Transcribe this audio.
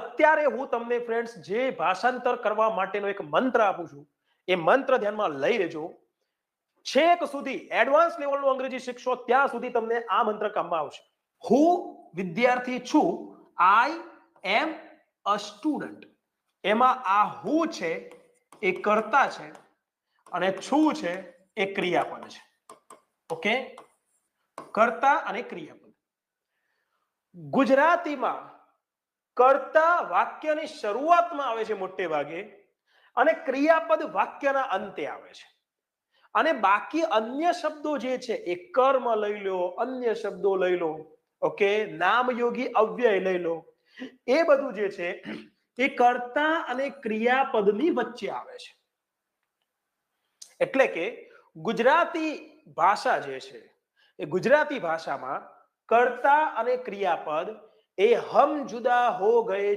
અત્યારે હું તમને ફ્રેન્ડ્સ જે ભાષાંતર કરવા માટેનો એક મંત્ર આપું છું, એ મંત્ર ધ્યાનમાં લઈ લેજો. છેક સુધી એડવાન્સ લેવલનું અંગ્રેજી શીખશો, ત્યાં સુધી તમને આ મંત્ર કામમાં આવશે. હું વિદ્યાર્થી છું આઈ એમ અ સ્ટુડન્ટ એમાં આ હું છે, એ કર્તા છે, અને છું છે, એ ક્રિયાપદ છે. ઓકે? કર્તા અને ક્રિયાપદ. ગુજરાતીમાં કર્તા વાક્યની શરૂઆતમાં આવે છે મોટે ભાગે અને ક્રિયાપદ વાક્યના અંતે આવે છે. અને બાકી અન્ય શબ્દો જે છે એ કર્મ લઈ લો, અન્ય શબ્દો લઈ લો, ઓકે, નામયોગી અવ્યય લઈ લો, એ બધું જે છે એ કર્તા અને ક્રિયાપદની વચ્ચે આવે છે. એટલે કે ગુજરાતી ભાષા જે છે એ ગુજરાતી ભાષામાં કર્તા અને ક્રિયાપદ એ હમ જુદા હો ગયે